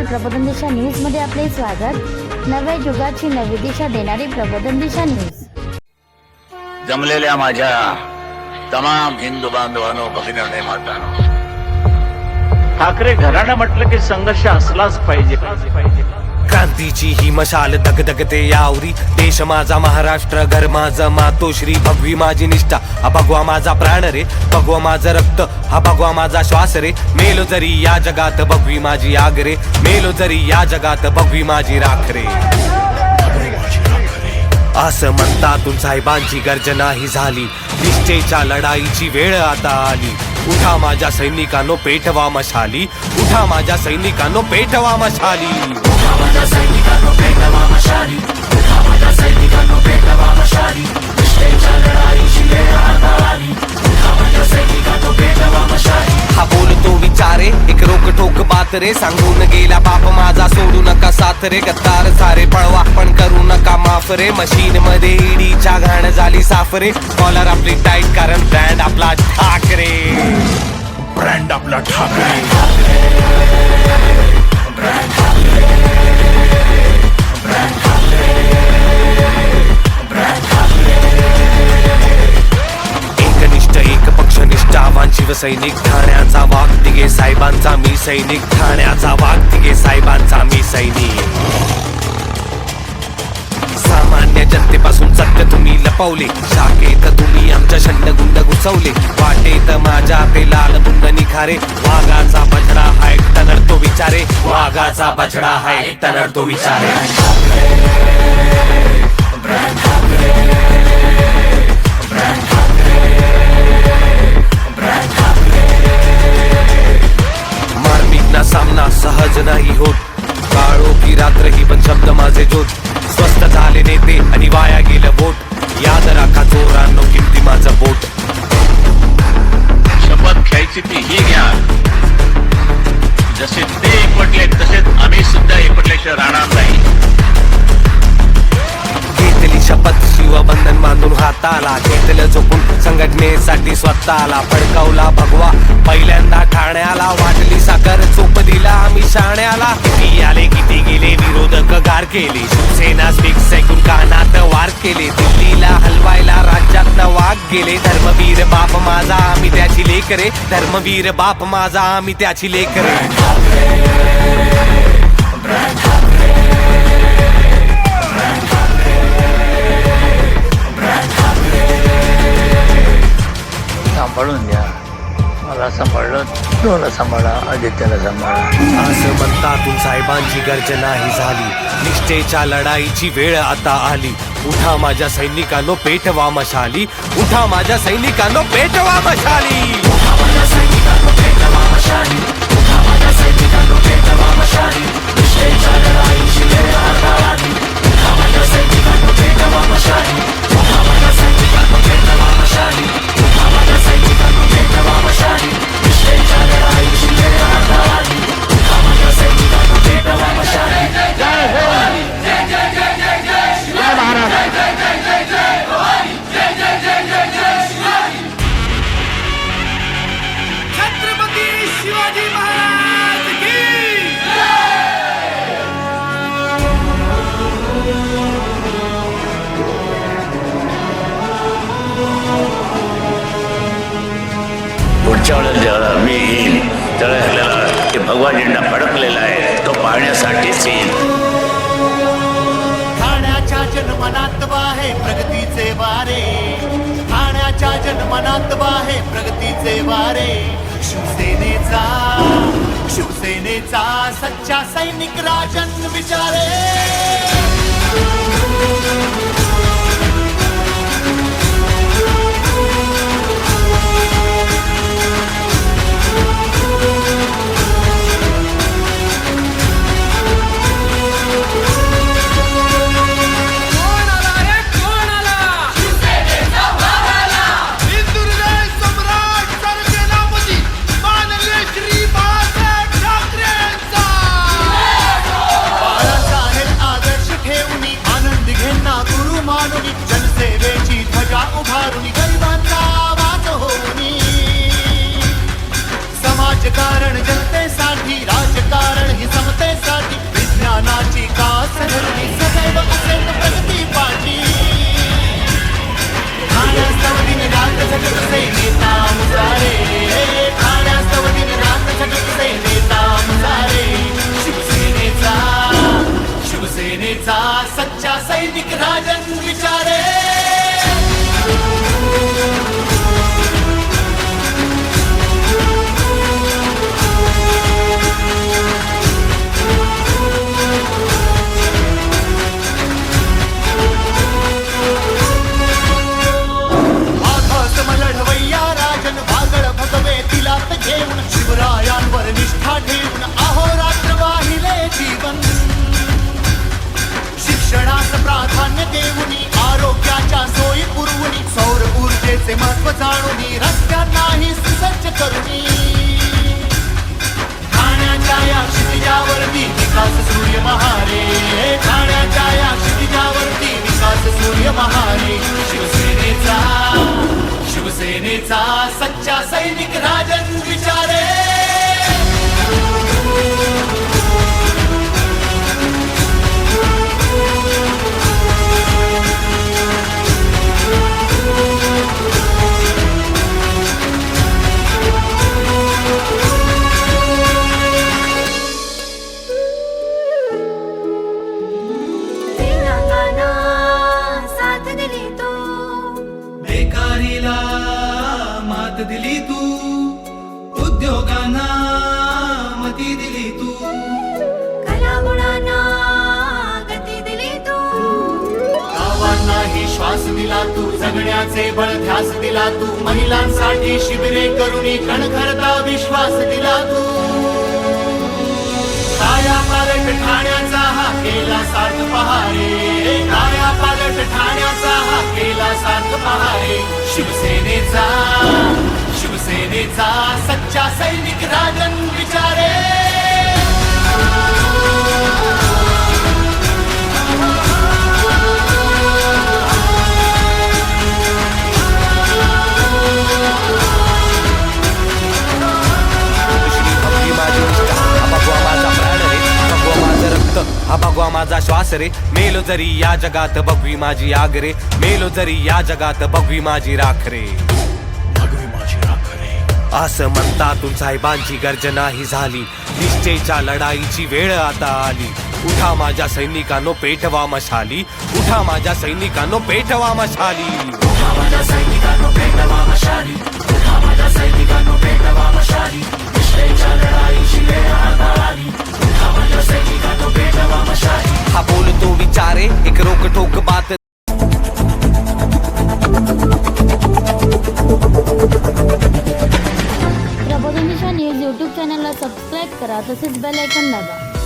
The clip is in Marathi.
नमस्कार प्रबोधन दिशा न्यूजमध्ये आपले स्वागत. नव्या युगाची नवी दिशा देणारी प्रबोधन दिशा न्यूज जमलेल्या माझ्या तमाम हिंदू बांधवांनो भगिनी मातानो. ठाकरे घराणं म्हटलं की संघर्ष असलाच पाहिजे. क्रांतीची ही मशाल दगदगते यावरी. देश माझा महाराष्ट्र घर माझं मातोश्री. भगवी माझी निष्ठा हा भगवा माझा प्राण रे. भगवा माझं रक्त हा भगवा माझा श्वास रे. मेलो जरी या जगात भगवी माझी आग रे. मेलो जरी या जगात भगवी माझी राख रे. असं म्हणतातून साहेबांची गर्जना ही झाली. निष्ठेच्या लढाईची वेळ आता आली. उठा माझ्या सैनिकांनो पेटवा मशाली उठा माझ्या सैनिकांनो पेटवा मशाली हा बात रे सांगून गेला बाप माझा सोडू नका साथ रे गद्दार सारे पळवा पण करू नका माफ रे मशीन मध्ये ईडीच्या घाण झाली साफ रे कॉलर आपली टाईट कारण ब्रँड आपला ठाकरे. ब्रँड आपला ठाकरे. एकनिष्ठ शिवसैनिक ठाण्याचा वाघ तिघे साहेबांचा मी सैनिक ठाण्याचा वाघ तिघे साहेबांचा मी सैनिक. सामान्य जनतेपासून सत्य तुम्ही लपवले. शाखेत तुम्ही आमच्या शंडगुंड घुसवले. वाटेत माझ्या ते लाल बुंद निखारे. वाघाचा बछडा हाय तनर तो विचारे. वाघाचा बछडा हाय तनर तो विचारे. ठाकरे. नाही होत. काळो की रात्र ही पण शब्द माझे जोत. स्वस्त झाले नेते आणि वाया गेलं बोट. याद राखा चोरांनो किमती माझं बोट. शपथ घ्यायची ती ही घ्या. जसे ते एकवटले तसेच आम्ही सुद्धा एकवटल्याशिवाय राहणार नाही. घेतली शपथ शिवबंधन बांधून हाताला घेतलं झोपून. संघटनेसाठी स्वतःला फडकावला भगवा पहिल्यांदा ठाण्याला गार केले. शिवसेना स्पीक्स ऐकून कानात वार केले. दिल्लीला हलवायला राज्यात वाघ गेले. धर्मवीर बाप माझा आम्ही त्याची लेकरे. धर्मवीर बाप माझा आम्ही त्याची लेकरे. सांभाळून घ्या. मला सांभाळलं दोन सांभाळा आदित्याला सांभाळा. असं म्हणतातून साहेबांची गर्जना ही झाली. निष्ठेच्या लढाईची वेळ आता आली. उठा माझ्या सैनिकांनो पेटवा मशाली उठा माझ्या सैनिकांनो पेटवा मशाली छत्रपती पुढच्या जेव्हा मी येईल त्यावेळेला आपल्याला ते भगवा झेंडा फडकलेला आहे. तो पाहण्यासाठीच येईल ठाण्याच्या जन्मनात वाहे प्रगतीचे वारे. ठाण्याच्या जन्मनात वाहे प्रगतीचे वारे. शिवसेनेचा शिवसेनेचा सच्चा सैनिक राजन विचारे. జనసేన जाणून रस्त्यांनाही सुसज्ज करुणी ठाण्याच्या या क्षितिजावरती विकास सूर्य महारे. ठाण्याच्या या क्षितिजावरती विकास सूर्य महारे. शिवसेनेचा शिवसेनेचा सच्चा सैनिक राजन विचारे. उद्योगांना मती दिली तू. कलागुणांना गती दिली तू. गावांनाही श्वास दिला तू जगण्याचे बळ ध्यास दिला तू महिलांसाठी शिबिरे करुणी कणखरता विश्वास दिला तू. काया पालट ठाण्याचा हा केला सार्थ पहारे. काया पालट ठाण्याचा हा केला सार्थ पहारे. शिवसेनेचा सेनेचा सच्चा सैनिक राजन विचारे. हा भगवा माझा श्वास रे मेलो जरी या जगात बघवी माझी आग रे मेलो जरी या जगात बघवी माझी राख रे असं म्हणतातून साहेबांची गर्जना ही झाली. निश्चयच्या लढाईची वेळ आता आली. उठा माझ्या सैनिकांनो पेटवा मशाली. उठा माझ्या सैनिकांनो पेटवा मशाली. हा बोलतो विचारे एक रोक ठोक बात प्रबोधन दिशा न्यूज यूट्यूब चॅनलला सबस्क्राईब करा तसेच बेल आयकॉन दाबा.